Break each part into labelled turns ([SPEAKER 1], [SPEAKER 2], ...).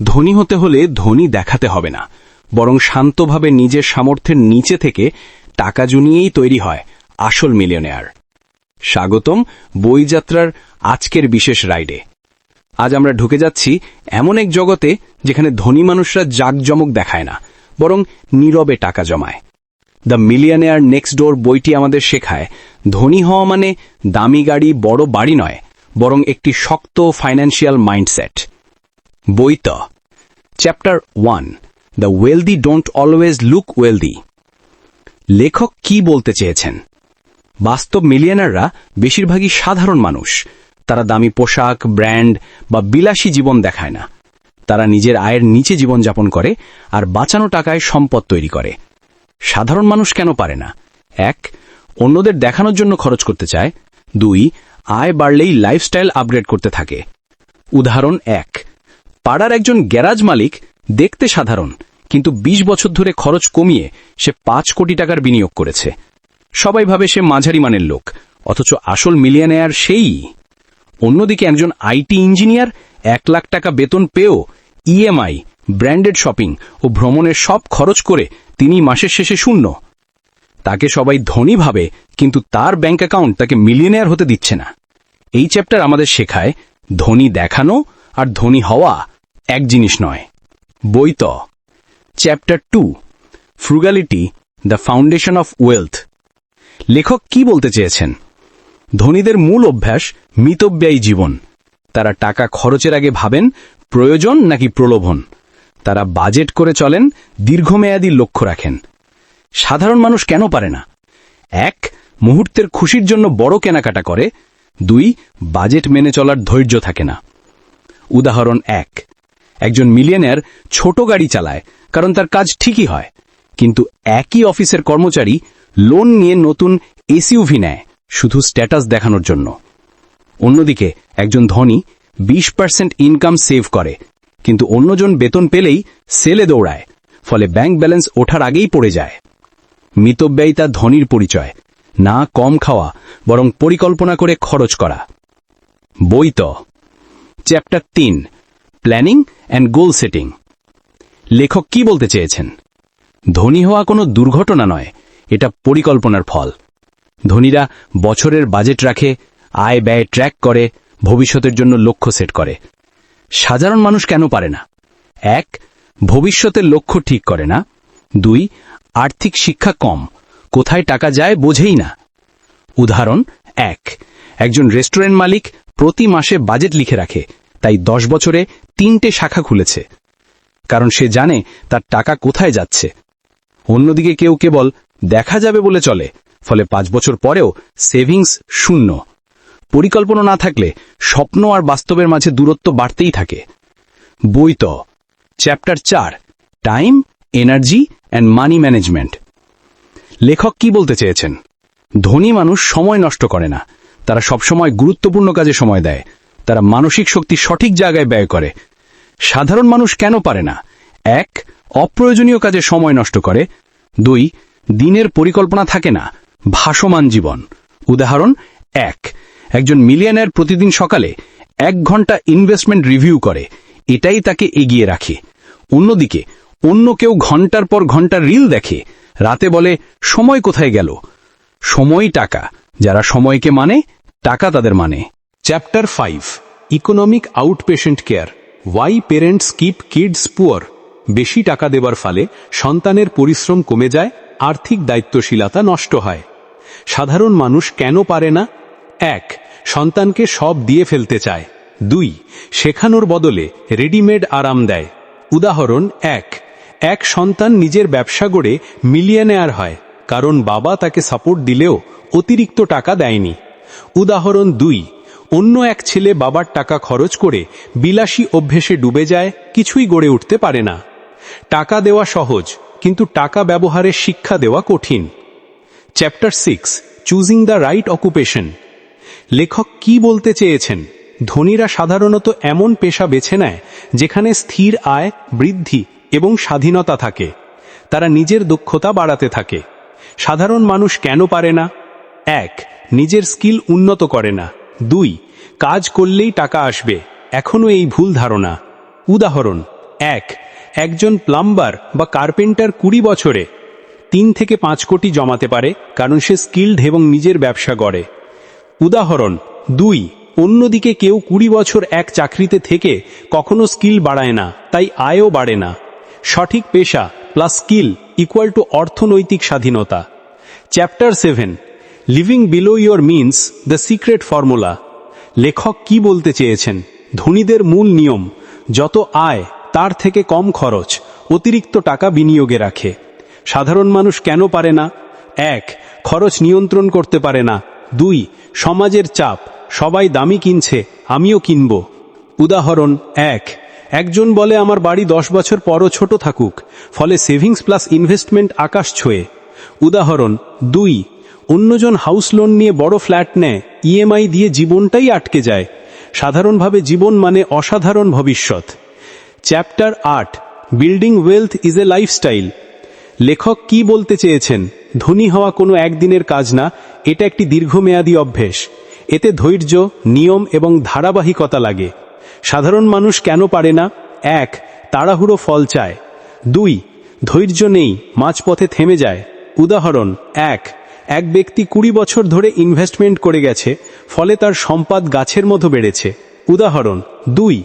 [SPEAKER 1] ধনী হতে হলে ধনী দেখাতে হবে না, বরং শান্তভাবে নিজের সামর্থ্যের নিচে থেকে টাকা জুনিয়েই তৈরি হয় আসল মিলিয়নেয়ার। স্বাগতম বইযাত্রার আজকের বিশেষ রাইডে। আজ আমরা ঢুকে যাচ্ছি এমন এক জগতে যেখানে ধনী মানুষরা জাঁকজমক দেখায় না, বরং নীরবে টাকা জমায়। দ্য মিলিয়নেয়ার নেক্সট ডোর বইটি আমাদের শেখায়, ধনী হওয়া মানে দামি গাড়ি, বড় বাড়ি নয়, বরং একটি শক্ত financial mindset. বইত। Chapter one the wealthy don't always look wealthy লেখক কি বলতে চেয়েছেন? বাস্তব মিলিয়নাররা বেশিরভাগই সাধারণ মানুষ। তারা দামি পোশাক ব্র্যান্ড বা বিলাসী জীবন দেখায় না। তারা নিজের আয়ের নিচে জীবনযাপন করে আর বাঁচানো টাকায় সম্পদ তৈরি করে। সাধারণ মানুষ কেন পারে না? এক, অন্যদের দেখানোর জন্য খরচ করতে চায়। দুই, আয় বাড়লেই লাইফস্টাইল আপগ্রেড করতে থাকে। উদাহরণ এক পাড়ার একজন গ্যারাজ মালিক দেখতে সাধারণ, কিন্তু ২০ বছর ধরে খরচ কমিয়ে সে পাঁচ কোটি টাকার বিনিয়োগ করেছে। সবাই ভাবে সে মাঝারি মানের লোক, অথচ আসল মিলিয়নেয়ার সেই। অন্যদিকে একজন আইটি ইঞ্জিনিয়ার এক লাখ টাকা বেতন পেয়েও ইএমআই, ব্র্যান্ডেড শপিং ও ভ্রমণের সব খরচ করে তিনি মাসের শেষে শূন্য। তাকে সবাই ধনী ভাবে, কিন্তু তার ব্যাংক অ্যাকাউন্ট তাকে মিলিয়নেয়ার হতে দিচ্ছে না। এই চ্যাপ্টার আমাদের শেখায় ধনী দেখানো আর ধনী হওয়া। এক জিনিস নয়। বইত chapter two frugality the foundation of wealth লেখক কি বলতে চেয়েছেন? ধনীদের মূল অভ্যাস মিতব্যয়ী জীবন। তারা টাকা খরচের আগে ভাবেন, প্রয়োজন নাকি প্রলোভন? তারা বাজেট করে চলেন, দীর্ঘমেয়াদী লক্ষ্য রাখেন। সাধারণ মানুষ কেন পারে না? এক, মুহূর্তের খুশির জন্য বড় কেনাকাটা করে। দুই, বাজেট মেনে চলার ধৈর্য থাকে না। উদাহরণ এক একজন মিলিয়নের ছোট গাড়ি চালায়, কারণ তার কাজ ঠিকই হয়। কিন্তু একই অফিসের কর্মচারী লোন নিয়ে নতুন এসইউভি নেয়, শুধু স্ট্যাটাস দেখানোর জন্য। অন্যদিকে একজন ধনী বিশ পার্সেন্ট ইনকাম সেভ করে, কিন্তু অন্যজন বেতন পেলেই সেলে দৌড়ায়, ফলে ব্যাংক ব্যালেন্স ওঠার আগেই পড়ে যায়। মিতব্যয়িতা ধনীর পরিচয়, না কম খাওয়া, বরং পরিকল্পনা করে খরচ করা। বইত, চ্যাপ্টার তিন প্ল্যানিং অ্যান্ড গোল সেটিং লেখক কি বলতে চেয়েছেন? ধনী হওয়া কোনো দুর্ঘটনা নয়, এটা পরিকল্পনার ফল। ধনীরা বছরের বাজেট রাখে, আয় ব্যয় ট্র্যাক করে, ভবিষ্যতের জন্য লক্ষ্য সেট করে। সাধারণ মানুষ কেন পারে না? এক, ভবিষ্যতের লক্ষ্য ঠিক করে না। দুই, আর্থিক শিক্ষা কম, কোথায় টাকা যায় বোঝেই না। উদাহরণ, এক, একজন রেস্টুরেন্ট মালিক প্রতি মাসে বাজেট লিখে রাখে, তাই দশ বছরে তিনটে শাখা খুলেছে। কারণ সে জানে তার টাকা কোথায় যাচ্ছে। অন্যদিকে কেউ কেবল দেখা যাবে বলে চলে, ফলে পাঁচ বছর পরেও সেভিংস শূন্য। পরিকল্পনা না থাকলে স্বপ্ন আর বাস্তবের মাঝে দূরত্ব বাড়তেই থাকে। বইত চ্যাপ্টার চার, time, energy and money management. লেখক কি বলতে চেয়েছেন? ধনী মানুষ সময় নষ্ট করে না। তারা সবসময় গুরুত্বপূর্ণ কাজে সময় দেয়। তারা মানসিক শক্তি সঠিক জায়গায় ব্যয় করে। সাধারণ মানুষ কেন পারে না? এক, অপ্রয়োজনীয় কাজে সময় নষ্ট করে। দুই, দিনের পরিকল্পনা থাকে না, ভাসমান জীবন। উদাহরণ, এক, একজন মিলিয়নের প্রতিদিন সকালে এক ঘণ্টা ইনভেস্টমেন্ট রিভিউ করে, এটাই তাকে এগিয়ে রাখে। অন্যদিকে, অন্য কেউ ঘণ্টার পর ঘণ্টা রিল দেখে, রাতে বলে, সময় কোথায় গেল? সময় টাকা, যারা সময়কে মানে টাকা তাদের মানে।
[SPEAKER 2] Chapter five economic outpatient care why parents keep kids poor বেশি টাকা দেবার ফলে সন্তানের পরিশ্রম কমে যায়, আর্থিক দায়িত্বশীলতা নষ্ট হয়। সাধারণ মানুষ কেন পারে না? এক, সন্তানকে সব দিয়ে ফেলতে চায়। দুই, শেখানোর বদলে রেডিমেড আরাম দেয়। উদাহরণ, এক এক সন্তান নিজের ব্যবসা গড়ে মিলিয়নেয়ার হয়, কারণ বাবা তাকে সাপোর্ট দিলেও অতিরিক্ত টাকা দেয়নি। উদাহরণ, দুই অন্য এক ছেলে বাবার টাকা খরচ করে বিলাসী অভ্যেসে ডুবে যায়, কিছুই গড়ে উঠতে পারে না। টাকা দেওয়া সহজ, কিন্তু টাকা ব্যবহারের শিক্ষা দেওয়া কঠিন। Chapter six choosing the right occupation লেখক কি বলতে চেয়েছেন? ধনীরা সাধারণত এমন পেশা বেছে নেয়, যেখানে স্থির আয়, বৃদ্ধি এবং স্বাধীনতা থাকে। তারা নিজের দক্ষতা বাড়াতে থাকে। সাধারণ মানুষ কেন পারে না? এক, নিজের স্কিল উন্নত করে না। দুই, কাজ করলেই টাকা আসবে। এখনও এই ভুল ধারণা। উদাহরণ, এক, একজন প্লাম্বার বা কার্পেন্টার কুড়ি বছরে তিন থেকে পাঁচ কোটি জমাতে পারে, কারণ সে স্কিল্ড এবং নিজের ব্যবসা গড়ে। উদাহরণ, দুই, অন্যদিকে কেউ কুড়ি বছর এক চাকরিতে থেকে কখনো স্কিল বাড়ায় না, তাই আয়ও বাড়ে না। সঠিক পেশা প্লাস স্কিল ইকুয়াল টু অর্থনৈতিক স্বাধীনতা। Chapter seven living below your means the secret formula লেখক কি বলতে চেয়েছেন? ধনীদের মূল নিয়ম, যত আয়, তার থেকে কম খরচ, অতিরিক্ত টাকা বিনিয়োগে রাখে। সাধারণ মানুষ কেন পারে না? এক, খরচ নিয়ন্ত্রণ করতে পারে না। দুই, সমাজের চাপ, সবাই দামি কিনছে, আমিও কিনব। উদাহরণ, এক, একজন বলে, আমার বাড়ি দশ বছর পরও ছোট থাকুক, ফলে সেভিংস প্লাস ইনভেস্টমেন্ট আকাশ ছোঁয়ে। উদাহরণ, দুই অন্যজন হাউস লোন নিয়ে বড় ফ্ল্যাট নেয় ইএমআই দিয়ে জীবনটাই আটকে যায়। সাধারণভাবে জীবন মানে অসাধারণ ভবিষ্যৎ। চ্যাপ্টার আট building wealth is a lifestyle লেখক কি বলতে চেয়েছেন? ধনী হওয়া কোনো একদিনের কাজ না, এটা একটি দীর্ঘমেয়াদী অভ্যেস। এতে ধৈর্য, নিয়ম এবং ধারাবাহিকতা লাগে। সাধারণ মানুষ কেন পারে না? এক, তাড়াহুড়ো ফল চায়। দুই, ধৈর্য নেই, মাঝপথে থেমে যায়। উদাহরণ, এক এক ব্যক্তি কুড়ি বছর ধরে ইনভেস্টমেন্ট করে গেছে, ফলে তার সম্পদ গাছের মতো বেড়েছে। উদাহরণ, দুই,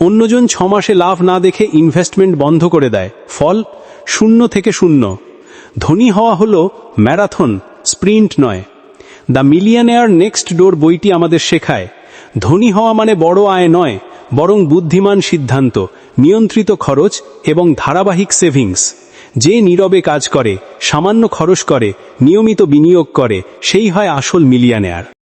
[SPEAKER 2] অন্যজন ছ মাসে লাভ না দেখে ইনভেস্টমেন্ট বন্ধ করে দেয়। ফল, শূন্য থেকে শূন্য। ধনী হওয়া হলো ম্যারাথন, স্প্রিন্ট নয়। দ্য মিলিয়নেয়ার নেক্সট ডোর বইটি আমাদের শেখায়, ধনী হওয়া মানে বড় আয় নয়, বরং বুদ্ধিমান সিদ্ধান্ত, নিয়ন্ত্রিত খরচ এবং ধারাবাহিক সেভিংস। যে নীরবে কাজ করে সামান্য খরচ করে নিয়মিত বিনিয়োগ করে সেই হয় আসল মিলিয়নেয়ার।